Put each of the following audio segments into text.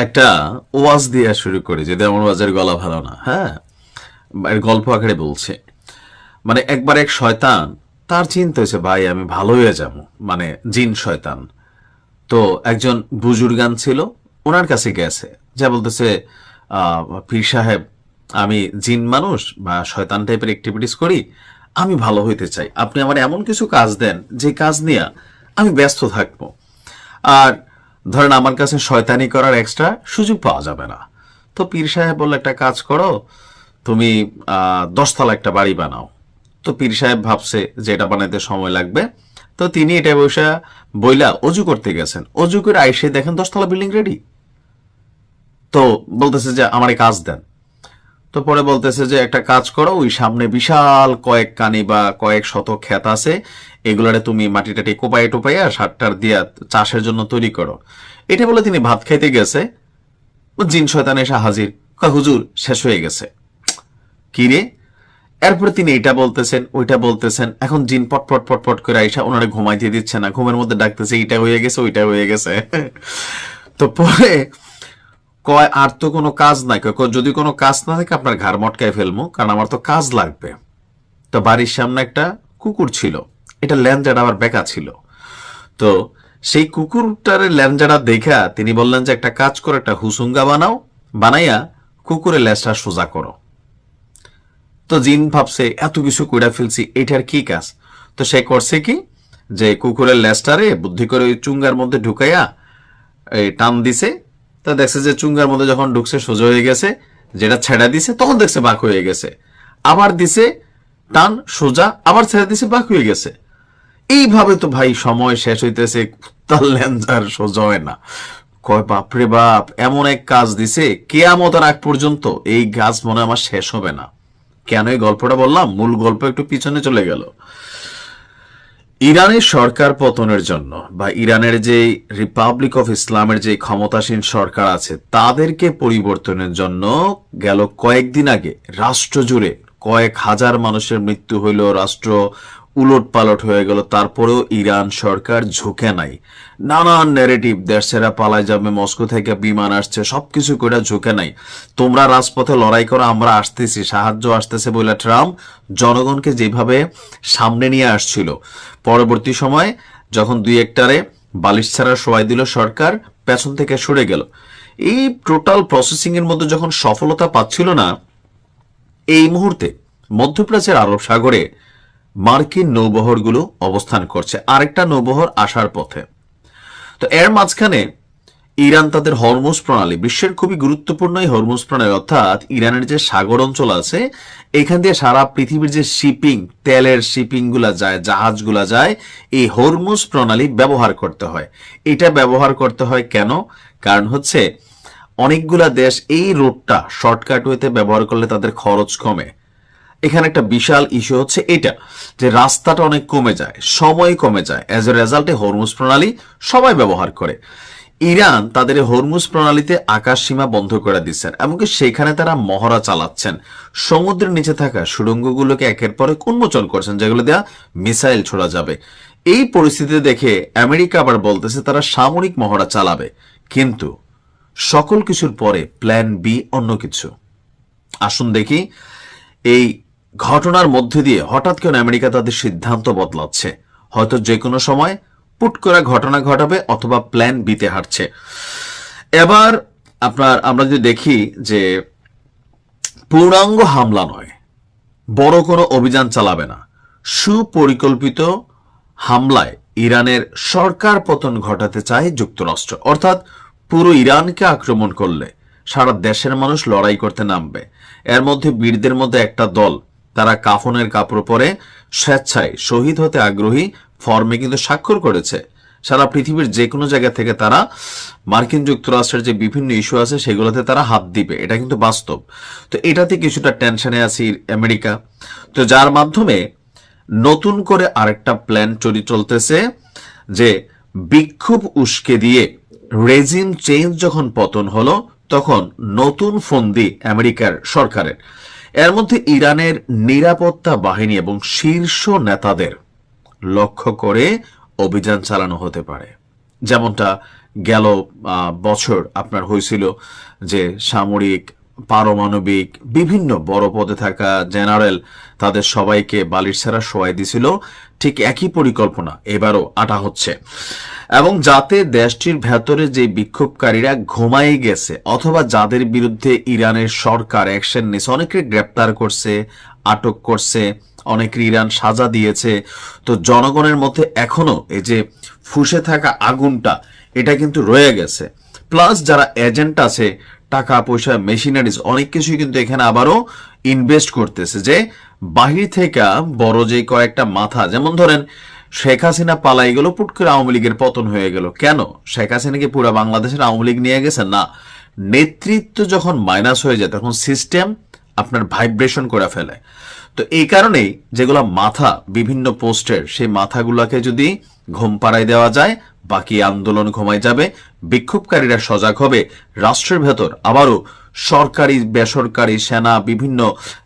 একটা ওয়াজ দেওয়া শুরু করি যদি আমার ওয়াজের গলা ভালো না হ্যাঁ? এর গল্প আকারে বলছে। মানে একবার এক শয়তান, তার চিন্তা হয়েছে, ভাই, আমি ভালো হয়ে যাব। মানে জিন শয়তান। তো একজন বুজুর্গান ছিল, ওনার কাছে গেছে। যা বলতেছে পীর সাহেব, আমি জিন মানুষ বা শয়তান টাইপের অ্যাক্টিভিটিস করি, আমি ভালো হইতে চাই। আপনি আমার এমন কিছু কাজ দেন, যে কাজ নিয়ে আমি ব্যস্ত থাকব। আর ধরেন আমার কাছে শয়তানি করার এক্সট্রা সুযোগ পাওয়া যাবে না। তো পীর সাহেব বলল, একটা কাজ করো, তুমি দশতলা একটা বাড়ি বানাও। তো পীর সাহেব ভাবছে যে এটা বানাইতে সময় লাগবে। তো তিনি এটা বসে বইলা অজু করতে গেছেন। অজু করে আইসে দেখেন দশতলা বিল্ডিং রেডি তো বলতেছে যে, আমার কাজ দেন। তো পরে বলতেছে যে, একটা কাজ করো, ওই সামনে বিশাল কয়েক কানি বা কয়েক শত ক্ষেত আছে এগুলারে তুমি মাটি টাটি কোপাই টোপাইয়া সারটার দিয়া চাষের জন্য তৈরি করো। এটা বলে তিনি ভাত খাইতে গেছে। জিন শয়তান এসে হাজির। হুজুর, শেষ হয়ে গেছে। কি রে? এরপরে তিনি এটা বলতেছেন, ওইটা বলতেছেন। এখন জিন পট পট পট পট করে আইসা ওনারে ঘুমাই দিয়ে দিচ্ছে না। ঘুমের মধ্যে ডাকতেছে, এইটা হয়ে গেছে, ওইটা হয়ে গেছে। তো পরে কয়, আর তো কোনো কাজ নাই। যদি কোনো কাজ না থাকে, আপনার ঘাড় মটকায় ফেলব কারণ আমার তো কাজ লাগবে। তো বাড়ির সামনে একটা কুকুর ছিল। এটা ল্যাঞ্জাটা আবার বেকা ছিল। তো সেই কুকুরটার ল্যাঞ্জাটা দেখা তিনি বললেন যে, একটা কাজ করে, একটা হুসুঙ্গা বানাও, বানাইয়া কুকুরের ল্যাজটা সোজা করো। তো জিন ভাবছে, এত কিছু কইরা ফেলছি, এটার কি কাজ? তো সে করছে কি, যে কুকুরের ল্যাজটারে বুদ্ধি করে ওই চুঙ্গার মধ্যে ঢুকাইয়া, এই টান দিছে। তা দেখছে যে চুঙ্গার মধ্যে যখন ঢুকছে, সোজা হয়ে গেছে, যেটা ছেড়া দিছে, তখন দেখছে বাঁক হয়ে গেছে। আবার দিছে, টান, সোজা, আবার ছেড়ে দিছে, বাঁক হয়ে গেছে। এইভাবে তো ভাই সময় শেষ হইতেছে তার ল্যান্সার সোজা হয় না। কয়, বাপরে বাপ, এমন এক কাজ দিছে, কেয়ামতের আগ পর্যন্ত এই কাজ মনে আমার শেষ হবে না। কেন এই গল্পটা বললাম? মূল গল্প একটু পিছনে চলে গেল। ইরানের সরকার পতনের জন্য বা ইরানের যে রিপাবলিক অফ ইসলামের যে ক্ষমতাসীন সরকার আছে, তাদেরকে পরিবর্তনের জন্য গেল কয়েকদিন আগে, রাষ্ট্র জুড়ে কয়েক হাজার মানুষের মৃত্যু হইল, রাষ্ট্র উলট পালট হয়ে গেল। তারপরেও ইরান সরকার ঝুঁকে নাই। নানান ন্যারেটিভ দেশেরা পালায় যাবে, মস্কো থেকে বিমান আসছে, সবকিছু করে ঝুঁকে নাই। তোমরা রাজপথে লড়াই করো, আমরা আসতেছি। সাহায্য আসতেছে বলে ট্রাম্প জনগণকে যেভাবে সামনে নিয়ে আসছিল। পরবর্তী সময় যখন দুই একটারে বালিশ ছাড়া সবাই দিল, সরকার পেছন থেকে সরে গেল। এই টোটাল প্রসেসিং এর মধ্যে যখন সফলতা পাচ্ছিল না, এই মুহূর্তে মধ্যপ্রাচ্যের আরব সাগরে মার্কিন নৌবহরগুলো অবস্থান করছে। আরেকটা নৌবহর আসার পথে। তো এর মাঝখানে ইরান তাদের হরমোজ প্রণালী, বিশ্বের খুবই গুরুত্বপূর্ণ এই হরমুজ প্রণালী, অর্থাৎ ইরানের যে সাগর অঞ্চল আছে, এখান দিয়ে সারা পৃথিবীর যে শিপিং, তেলের শিপিংগুলা যায়, জাহাজগুলা যায়, এই হরমুজ প্রণালী ব্যবহার করতে হয়। এটা ব্যবহার করতে হয় কেন? কারণ হচ্ছে অনেকগুলা দেশ এই রোডটা শর্টকাট ওয়েতে ব্যবহার করলে তাদের খরচ কমে। এখানে একটা বিশাল ইস্যু হচ্ছে এটা, যে রাস্তাটা অনেক কমে যায় সময় কমে যায়। অ্যাজ এ রেজাল্টে হরমুজ প্রণালী সবাই ব্যবহার করে। ইরান তাদের হরমুজ প্রণালীতে আকাশ সীমা বন্ধ করে দিচ্ছেন এমনকি সেখানে তারা মহড়া চালাচ্ছেন। সমুদ্রের নিচে থাকা সুড়ঙ্গগুলোকে একের পরে উন্মোচন করছেন, যেগুলো দেওয়া মিসাইল ছোড়া যাবে। এই পরিস্থিতি দেখে আমেরিকা আবার বলতেছে তারা সামরিক মহড়া চালাবে। কিন্তু সকল কিছুর পরে প্ল্যান বি অন্য কিছু। আসুন দেখি, এই ঘটনার মধ্যে দিয়ে হঠাৎ কেন আমেরিকা তাদের সিদ্ধান্ত বদলাচ্ছে। হয়তো যে কোনো সময় পুট করে ঘটনা ঘটাবে অথবা প্ল্যান বিতে হারছে। এবার আপনার, আমরা যদি দেখি যে পূর্ণাঙ্গ হামলা নয়, বড় কোনো অভিযান চালাবে না। সুপরিকল্পিত হামলায় ইরানের সরকার পতন ঘটাতে চায় যুক্তরাষ্ট্র। অর্থাৎ পুরো ইরানকে আক্রমণ করলে সারা দেশের মানুষ লড়াই করতে নামবে। এর মধ্যে বীরদের মধ্যে একটা দল তারা কাফনের কাপড় পরে স্বেচ্ছায় শহীদ হতে আগ্রহী ফর্মে কিন্তু স্বাক্ষর করেছে। সারা পৃথিবীর যে কোনো জায়গা থেকে তারা মার্কিন যুক্তরাষ্ট্রের যে বিভিন্ন ইস্যু আছে সেগুলোতে তারা হাত দিবে। এটা কিন্তু বাস্তব। তো এটাতে কিছুটা টেনশনে আছে আমেরিকা। তো যার মাধ্যমে নতুন করে আরেকটা প্ল্যান চলি চলতেছে যে বিক্ষোভ উস্কে দিয়ে রেজিম চেঞ্জ যখন পতন হলো, তখন নতুন ফন্দি আমেরিকার সরকারের। এর মধ্যে ইরানের নিরাপত্তা বাহিনী এবং শীর্ষ নেতাদের লক্ষ্য করে অভিযান চালানো হতে পারে। যেমনটা গেল বছর আপনার হয়েছিল যে সামরিক পারমাণবিক বিভিন্ন বড় পদে থাকা জেনারেল তাদের সবাইকে বালির ছাড়া শোয়াই দিছিল। ঠিক একই পরিকল্পনা এবারও আটা হচ্ছে। এবং যাতে দেশটির ভেতরে যে বিক্ষোভকারীরা ঘুমাই গেছে অথবা যাদের বিরুদ্ধে ইরানের সরকার অ্যাকশন নিয়েছে অনেকে গ্রেপ্তার করছে, আটক করছে অনেকের ইরান সাজা দিয়েছে। তো জনগণের মধ্যে এখনও এই যে ফুসে থাকা আগুনটা, এটা কিন্তু রয়ে গেছে। প্লাস যারা এজেন্ট আছে টাকা, পয়সা মেশিনারিজ অনেক কিছুই কিন্তু এখানে আবারও ইনভেস্ট করতেছে যে বাহির থেকে বড় যে কয়েকটা মাথা, যেমন ধরেন শেখ হাসিনা পালাই গেল, পুট করে আওয়ামী লীগের পতন হয়ে গেল। কেন? শেখ হাসিনাকে পুরো বাংলাদেশের আওয়ামী লীগ নিয়ে গেছে? না। নেতৃত্ব যখন মাইনাস হয়ে যায়, তখন সিস্টেম আপনার ভাইব্রেশন করে ফেলে। তো এই কারণেই যেগুলো মাথা, বিভিন্ন পোস্টের সেই মাথাগুলোকে যদি ঘুম পাড়ায় দেওয়া যায়, বাকি আন্দোলন ঘুমায় যাবে, বিক্ষোভকারীরা সজাগ হবে, রাষ্ট্রের ভেতর আবারও সরকারি, বেসরকারি সেনা, বিভিন্ন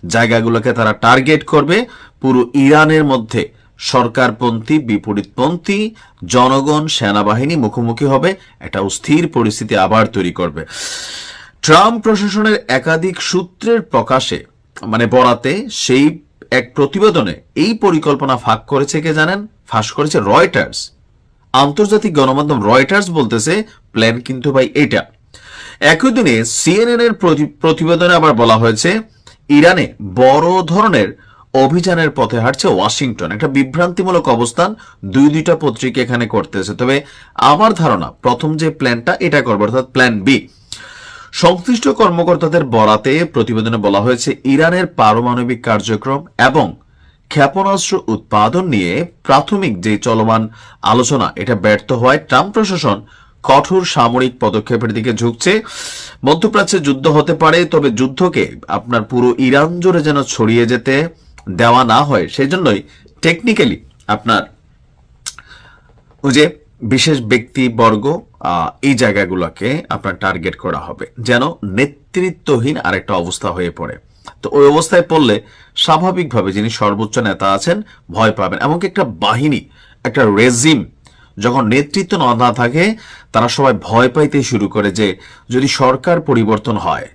জায়গাগুলোকে তারা টার্গেট করবে। পুরো ইরানের মধ্যে সরকারপন্থী, বিপরীতপন্থী, জনগণ, সেনাবাহিনী মুখোমুখি হবে একটা অস্থির পরিস্থিতি আবার তৈরি করবে। ট্রাম্প প্রশাসনের একাধিক সূত্রের প্রকাশে মানে বরাতে, সেই এক প্রতিবেদনে এই পরিকল্পনা ফাঁক করেছে কে জানেন? ফাঁস করেছে রয়টার্স। আন্তর্জাতিক গণমাধ্যম রয়টার্স বলতেছে, প্ল্যান কিন্তু ভাই এটা একই দিনে সিএনএন এর প্রতি- প্রতিবেদনে আবার বলা হয়েছে, ইরানে বড় ধরনের অভিযানের পথে হাঁটছে ওয়াশিংটন। একটা বিভ্রান্তিমূলক অবস্থান, দুই দুইটা পত্রিকা এখানে করতেছে। তবে আমার ধারণা, প্রথম যে প্ল্যানটা, এটা করবে, অর্থাৎ প্ল্যান বি। সংশ্লিষ্ট কর্মকর্তাদের বরাতে প্রতিবেদনে বলা হয়েছে, ইরানের পারমাণবিক কার্যক্রম এবং ক্ষেপণাস্ত্র উৎপাদন নিয়ে প্রাথমিক যে চলমান আলোচনা, এটা ব্যর্থ হওয়ায় ট্রাম্প প্রশাসন কঠোর সামরিক পদক্ষেপের দিকে ঝুঁকছে। মধ্যপ্রাচ্যে যুদ্ধ হতে পারে, তবে যুদ্ধকে আপনার পুরো ইরান জুড়ে যেন ছড়িয়ে যেতে দেওয়া না হয় সেই জন্যই টেকনিক্যালি আপনার ওই যে বিশেষ ব্যক্তিবর্গ এই জায়গাগুলোকে আপনার টার্গেট করা হবে, যেন নেতৃত্বহীন আরেকটা অবস্থা হয়ে পড়ে। তো ওই অবস্থায় পড়লে স্বাভাবিকভাবে যিনি সর্বোচ্চ নেতা আছেন ভয় পাবেন। এমনকি একটা বাহিনী, একটা রেজিম, যখন নেতৃত্ব না থাকে, তারা সবাই ভয় পাইতে শুরু করে যে যদি সরকার পরিবর্তন হয়,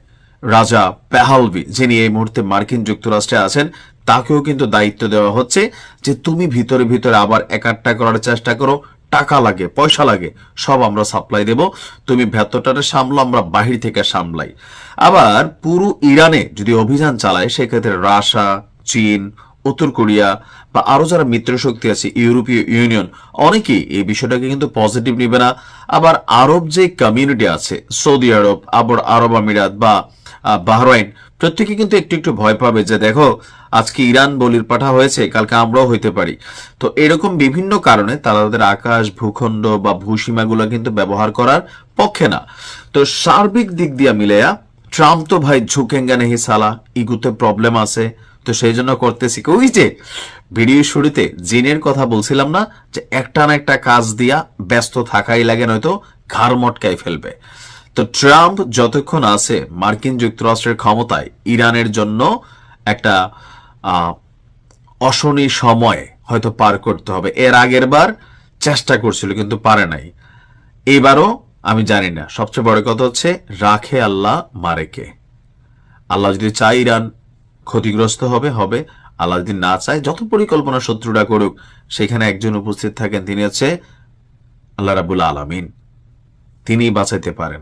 রাজা পেহালভি, যিনি এই মুহূর্তে মার্কিন যুক্তরাষ্ট্রে আছেন, তাকেও কিন্তু দায়িত্ব দেওয়া হচ্ছে যে তুমি ভিতরে ভিতরে আবার একাট্টা করার চেষ্টা করো টাকা লাগে, পয়সা লাগে, সব আমরা সাপ্লাই দেব। তুমি ভেতরটারে সামলো, আমরা বাহির থেকে সামলাই। আবার পুরো ইরানে যদি অভিযান চালায়, সেক্ষেত্রে রাশিয়া চীন, উত্তর কোরিয়া বা আরও যারা মিত্র শক্তি আছে, ইউরোপীয় ইউনিয়ন, অনেকেই এই বিষয়টাকে কিন্তু পজিটিভ নিবে না। আবার আরব যে কমিউনিটি আছে, সৌদি আরব, আবার আরব আমিরাত বা বাহরাইন। প্রত্যেকে কিন্তু একটু একটু ভয় পাবে যে, দেখো, আজকে ইরান বলির পাঠা হয়েছে, কালকে আমরাও হইতে পারি। তো এরকম বিভিন্ন কারণে তারা তাদের আকাশ, ভূখণ্ড বা ভূসীমাগুলো কিন্তু ব্যবহার করার পক্ষে না। তো সার্বিক দিক দিয়ে মিলেয়া ট্রাম্প তো ভাই ঝুঁকেঙ্গা নেহি সালা, ইগুতে প্রবলেম আছে। তো সেই জন্য করতেছি? ওই যে, ভিডিও শুরুতে জিনের কথা বলছিলাম না, যে একটা না একটা কাজ দিয়া ব্যস্ত থাকাই লাগে, নয়তো ঘাড় মটকাই ফেলবে। তো ট্রাম্প যতক্ষণ আছে মার্কিন যুক্তরাষ্ট্রের ক্ষমতায়, ইরানের জন্য একটা অশনি সময় হয়তো পার করতে হবে। এর আগের বার চেষ্টা করছিল, কিন্তু পারে নাই। এবারও আমি জানি না। সবচেয়ে বড় কথা হচ্ছে, রাখে আল্লাহ মারে কে? আল্লাহ যদি চায় ইরান ক্ষতিগ্রস্ত হবে হবে। আল্লাহ যদি না চায়, যত পরিকল্পনা শত্রুরা করুক, সেখানে একজন উপস্থিত থাকেন, তিনি হচ্ছে আল্লাহ রাবুল আলামিন। তিনি বাঁচাইতে পারেন।